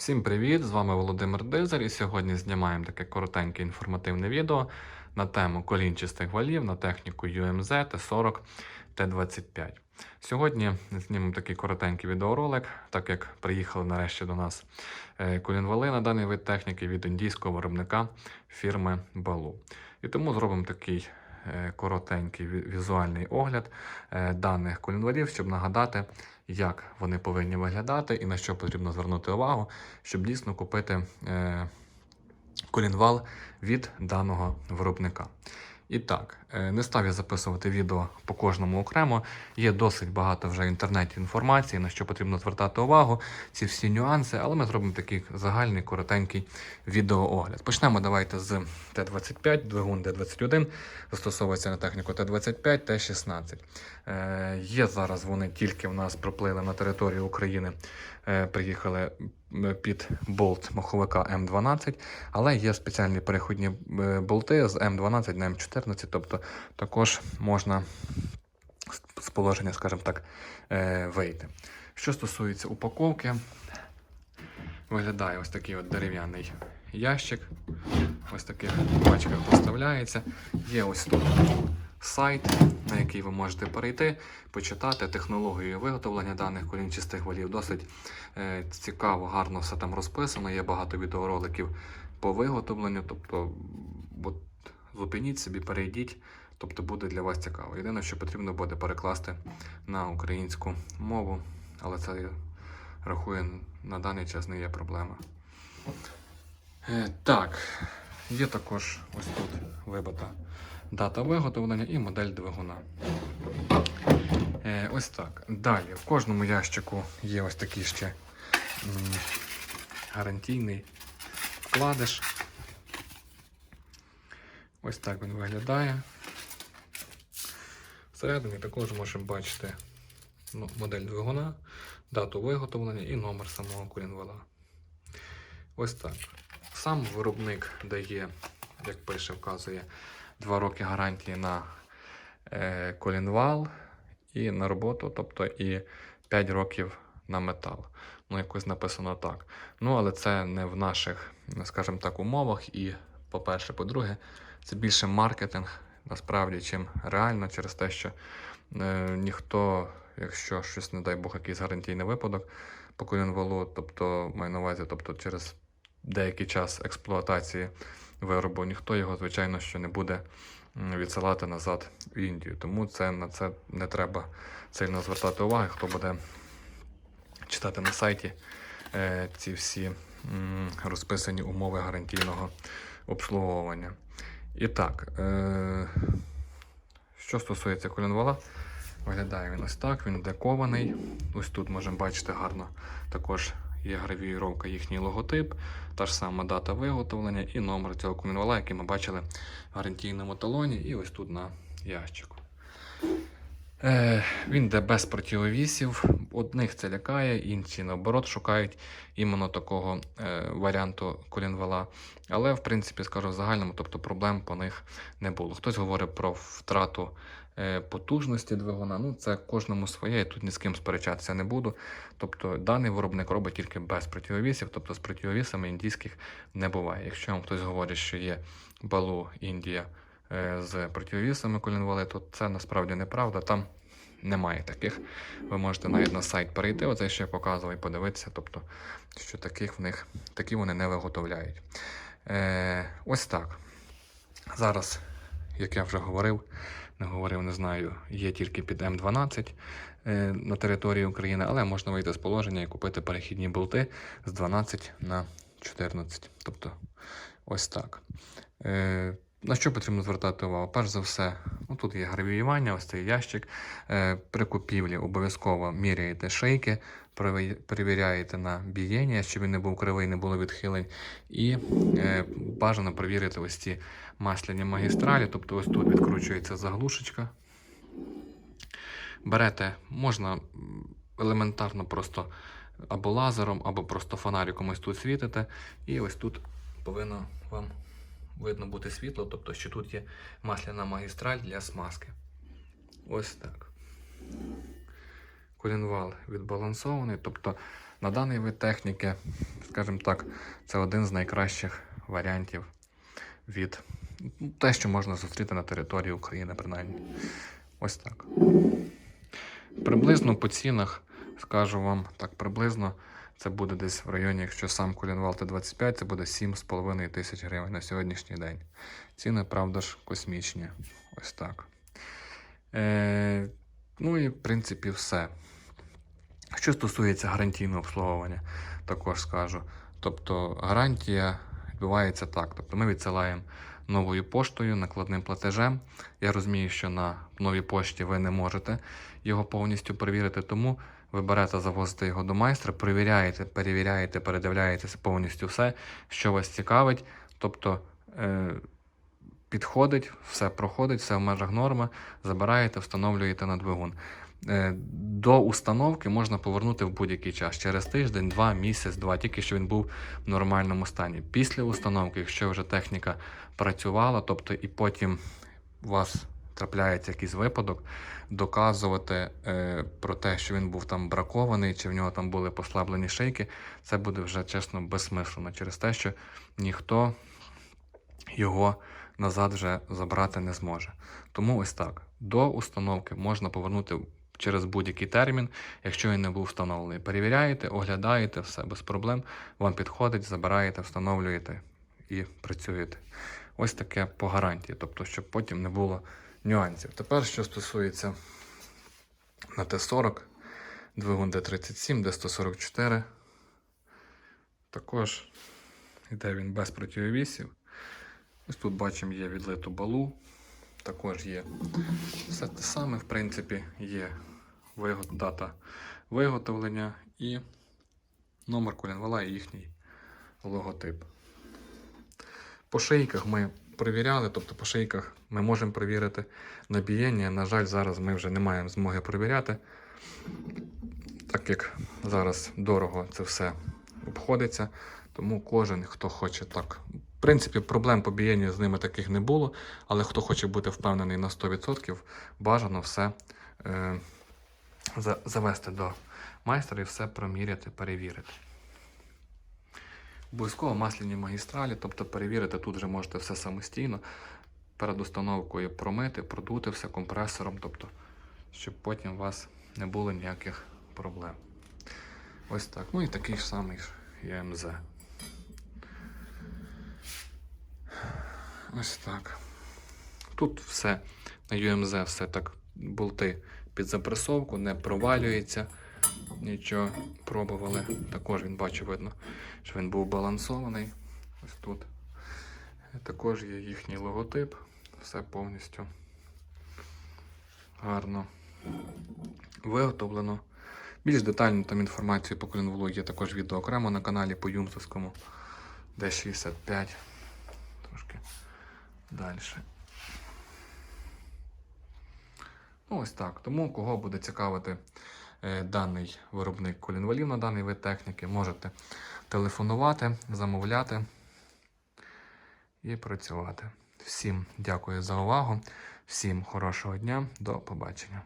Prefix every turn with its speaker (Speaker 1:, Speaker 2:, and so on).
Speaker 1: Всім привіт! З вами Володимир Дизер, і сьогодні знімаємо таке коротеньке інформативне відео на тему колінчастих валів на техніку UMZ T40 T25. Сьогодні знімемо такий коротенький відеоролик, так як приїхали нарешті до нас е, колінвали на даний вид техніки від індійського виробника фірми Балу. І тому зробимо такий коротенький візуальний огляд е, даних колінвалів, щоб нагадати, як вони повинні виглядати і на що потрібно звернути увагу, щоб дійсно купити е, колінвал від даного виробника. І так, е, не став я записувати відео по кожному окремо. Є досить багато вже в інтернеті інформації, на що потрібно звертати увагу, ці всі нюанси, але ми зробимо такий загальний коротенький відеоогляд. Почнемо давайте з Т-25, двигун Д-21, застосовується на техніку Т-25, Т-16. Е, є зараз вони тільки в нас проплили на територію України, е, приїхали під болт маховика М12, але є спеціальні переходні е, болти з М12 на М14, тобто також можна з положення, скажімо так, е, вийти. Що стосується упаковки, виглядає ось такий от дерев'яний ящик. Ось таких пачках поставляється. Є ось тут сайт, на який ви можете перейти, почитати технологію виготовлення даних колінчастих валів. Досить е, цікаво, гарно все там розписано. Є багато відеороликів по виготовленню. Тобто, от, зупиніть собі, перейдіть. Тобто буде для вас цікаво. Єдине, що потрібно буде перекласти на українську мову, але це я рахую на даний час не є проблема. Е, так, є також ось тут вибита дата виготовлення і модель двигуна. Е, ось так. Далі, в кожному ящику є ось такий ще гарантійний вкладиш. Ось так він виглядає. Всередині також можемо бачити ну, модель двигуна, дату виготовлення і номер самого колінвала. Ось так. Сам виробник дає, як пише, вказує 2 роки гарантії на е, колінвал і на роботу, тобто і 5 років на метал. Ну, якось написано так. Ну, але це не в наших, скажімо так, умовах. І, по-перше, по-друге, це більше маркетинг, насправді, чим реально, через те, що е, ніхто, якщо щось, не дай Бог, якийсь гарантійний випадок по колінвалу, тобто маю на увазі, тобто через деякий час експлуатації виробу, ніхто його, звичайно, що не буде відсилати назад в Індію. Тому це на це не треба сильно звертати уваги, хто буде читати на сайті е, ці всі м, розписані умови гарантійного обслуговування. І так, е, що стосується колінвала, виглядає він ось так, він декований. Ось тут можемо бачити гарно також є гравіюровка їхній логотип, та ж сама дата виготовлення і номер цього колінвала, який ми бачили в гарантійному талоні, і ось тут на ящику. Е, він йде без противовісів. Одних це лякає, інші наоборот шукають іменно такого е, варіанту колінвала. Але, в принципі, скажу в загальному, тобто проблем по них не було. Хтось говорить про втрату потужності двигуна. Ну, це кожному своє, я тут ні з ким сперечатися не буду. Тобто даний виробник робить тільки без противовісів, тобто з противовісами індійських не буває. Якщо вам хтось говорить, що є балу Індія е, з противовісами колінвали, то це насправді неправда. Там немає таких. Ви можете навіть на сайт перейти, оце що я показував, і подивитися, тобто, що таких в них такі вони не виготовляють. Е, ось так. Зараз, як я вже говорив, не говорив, не знаю, є тільки під М12 е, на території України, але можна вийти з положення і купити перехідні болти з 12 на 14. Тобто, ось так. Е, на що потрібно звертати увагу? Перш за все, тут є гравіювання, ось цей ящик. Е, при купівлі обов'язково міряєте переві- перевіряєте на бієння, щоб він не був кривий, не було відхилень. І е, бажано перевірити ось ці масляні магістралі, тобто ось тут відкручується заглушечка. Берете, можна елементарно просто або лазером, або просто фонариком ось тут світите, і ось тут повинно вам видно бути світло, тобто що тут є масляна магістраль для смазки. Ось так. Колінвал відбалансований, тобто На даний вид техніки, скажімо так, це один з найкращих варіантів від ну, те, що можна зустріти на території України, принаймні. Ось так. Приблизно по цінах, скажу вам так, приблизно це буде десь в районі, якщо сам колінвал Т-25, це буде 7,5 тисяч гривень на сьогоднішній день. Ціни, правда ж, космічні. Ось так. Е, ну і в принципі все. Що стосується гарантійного обслуговування, також скажу. Тобто гарантія відбувається так. Тобто ми відсилаємо новою поштою, накладним платежем. Я розумію, що на новій пошті ви не можете його повністю перевірити, тому ви берете, завозите його до майстра, перевіряєте, перевіряєте, передивляєтеся повністю все, що вас цікавить. Тобто е, підходить, все проходить, все в межах норми, забираєте, встановлюєте на двигун. Е, До установки можна повернути в будь-який час через тиждень, два, місяць, два, тільки що він був в нормальному стані. Після установки, якщо вже техніка працювала, тобто і потім у вас трапляється якийсь випадок, доказувати е, про те, що він був там бракований, чи в нього там були послаблені шейки, це буде вже чесно безсмислено через те, що ніхто його назад вже забрати не зможе. Тому ось так. До установки можна повернути через будь-який термін, якщо він не був встановлений. Перевіряєте, оглядаєте, все без проблем. Вам підходить, забираєте, встановлюєте і працюєте. Ось таке по гарантії, тобто, щоб потім не було нюансів. Тепер, що стосується на Т-40, двигун Д37, Д144. Також йде він без противовісів. Ось тут бачимо, є відлиту балу. Також є все те саме, в принципі, є дата виготовлення і номер колінвала і їхній логотип. По шийках ми перевіряли, тобто по шийках ми можемо перевірити набієння. На жаль, зараз ми вже не маємо змоги перевіряти, так як зараз дорого це все обходиться. Тому кожен, хто хоче так. В принципі, проблем по бієнню з ними таких не було, але хто хоче бути впевнений на 100%, бажано все е, завести до майстра і все проміряти, перевірити. Обов'язково масляні магістралі, тобто перевірити тут вже можете все самостійно. Перед установкою промити, продути все компресором, тобто, щоб потім у вас не було ніяких проблем. Ось так. Ну і такий ж самий ЄМЗ. Ось так. Тут все на UMZ все так, болти під запресовку, не провалюється. Нічого пробували. Також він бачу, видно, що він був балансований. Ось тут. Також є їхній логотип. Все повністю гарно виготовлено. Більш детальну там інформацію по колінволу є також відео окремо на каналі по Юмсовському D65. Трошки далі. Ну, ось так. Тому, кого буде цікавити е, даний виробник колінвалів на даний вид техніки, можете телефонувати, замовляти і працювати. Всім дякую за увагу, всім хорошого дня, до побачення.